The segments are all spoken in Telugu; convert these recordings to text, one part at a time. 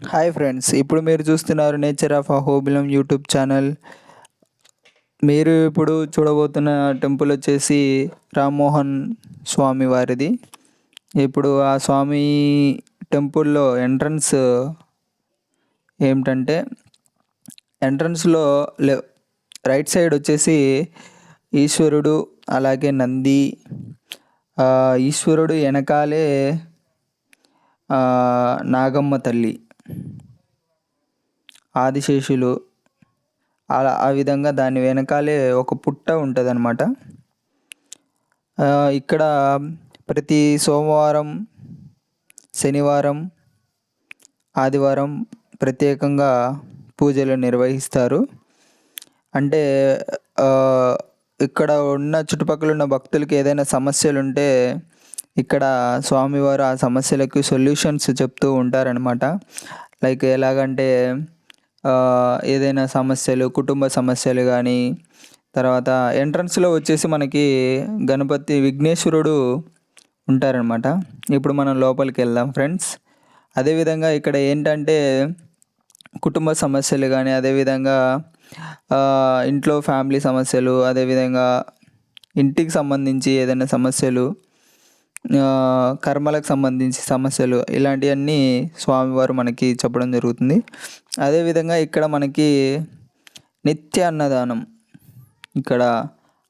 హాయ్ ఫ్రెండ్స్ ఇప్పుడు మీరు చూస్తున్నారు nature of Ahobilam YouTube channel మీరు ఇప్పుడు చూడబోతున్న టెంపుల్ వచ్చేసి రామ్మోహన్ స్వామి వారిది. ఇప్పుడు ఆ స్వామి టెంపుల్లో ఎంట్రన్స్ ఏమిటంటే ఎంట్రన్స్లో లె రైట్ సైడ్ వచ్చేసి ఈశ్వరుడు అలాగే నంది. ఈశ్వరుడు వెనకాలే నాగమ్మ తల్లి. ఆదిశేషులు అలా ఆ విధంగా దాని వెనకాలే ఒక పుట్ట ఉంటుంది అనమాట ఇక్కడ ప్రతి సోమవారం శనివారం ఆదివారం ప్రత్యేకంగా పూజలు నిర్వహిస్తారు. అంటే ఇక్కడ ఉన్న చుట్టుపక్కల ఉన్న భక్తులకి ఏదైనా సమస్యలు ఉంటే ఇక్కడ స్వామివారు ఆ సమస్యలకు సొల్యూషన్స్ చెప్తూ ఉంటారనమాట లైక్ ఎలాగంటే ఏదైనా సమస్యలు కుటుంబ సమస్యలు కానీ తర్వాత ఎంట్రన్స్లో వచ్చేసి మనకి గణపతి విఘ్నేశ్వరుడు ఉంటారనమాట ఇప్పుడు మనం లోపలికి వెళ్దాం ఫ్రెండ్స్. అదేవిధంగా ఇక్కడ ఏంటంటే కుటుంబ సమస్యలు కానీ అదేవిధంగా ఇంట్లో ఫ్యామిలీ సమస్యలు అదేవిధంగా ఇంటికి సంబంధించి ఏదైనా సమస్యలు కర్మలకు సంబంధించి సమస్యలు ఇలాంటివన్నీ స్వామివారు మనకి చెప్పడం జరుగుతుంది. అదేవిధంగా ఇక్కడ మనకి నిత్య అన్నదానం. ఇక్కడ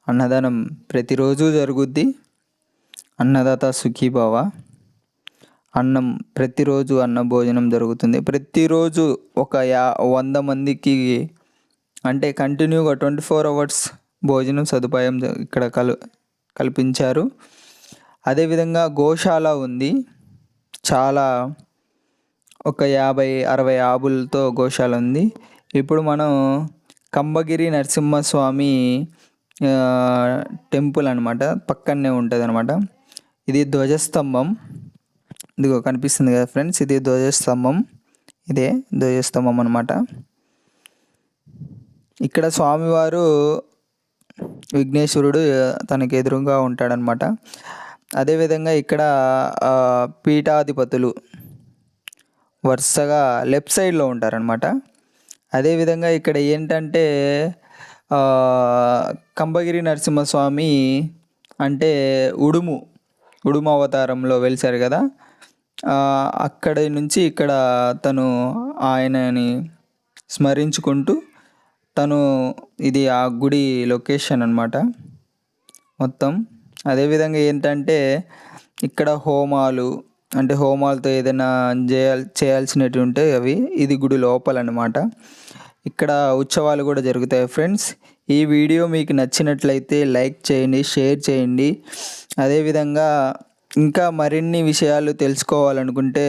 అన్నదానం ప్రతిరోజు జరుగుద్ది. అన్నదాత సుఖీభావ. అన్నం ప్రతిరోజు అన్న భోజనం జరుగుతుంది. ప్రతిరోజు ఒక యా వంద మందికి అంటే కంటిన్యూగా ట్వంటీ ఫోర్ అవర్స్ భోజనం సదుపాయం ఇక్కడ కల్ కల్పించారు. అదేవిధంగా గోశాల ఉంది. చాలా ఒక యాభై అరవై ఆవులతో గోశాల ఉంది. ఇప్పుడు మనం కంబగిరి నరసింహస్వామి టెంపుల్ అనమాట పక్కనే ఉంటుంది అనమాట ఇది ధ్వజస్తంభం. ఇదిగో కనిపిస్తుంది కదా ఫ్రెండ్స్ ఇది ధ్వజస్తంభం. ఇదే ధ్వజస్తంభం అనమాట ఇక్కడ స్వామివారు విఘ్నేశ్వరుడు తనకు ఎదురుగా ఉంటాడనమాట అదేవిధంగా ఇక్కడ పీఠాధిపతులు వరుసగా లెఫ్ట్ సైడ్లో ఉంటారనమాట అదేవిధంగా ఇక్కడ ఏంటంటే కంబగిరి నరసింహస్వామి అంటే ఉడుము ఉడుము అవతారంలో వెలిశారు కదా. అక్కడి నుంచి ఇక్కడ తను ఆయనని స్మరించుకుంటూ తను ఇది ఆ గుడి లొకేషన్ అనమాట మొత్తం అదేవిధంగా ఏంటంటే ఇక్కడ హోమాలు అంటే హోమాలతో ఏదైనా చేయాల్ చేయాల్సినవి ఉంటే అవి ఇది గుడి లోపల అనమాట ఇక్కడ ఉత్సవాలు కూడా జరుగుతాయి ఫ్రెండ్స్. ఈ వీడియో మీకు నచ్చినట్లయితే లైక్ చేయండి షేర్ చేయండి. అదేవిధంగా ఇంకా మరిన్ని విషయాలు తెలుసుకోవాలనుకుంటే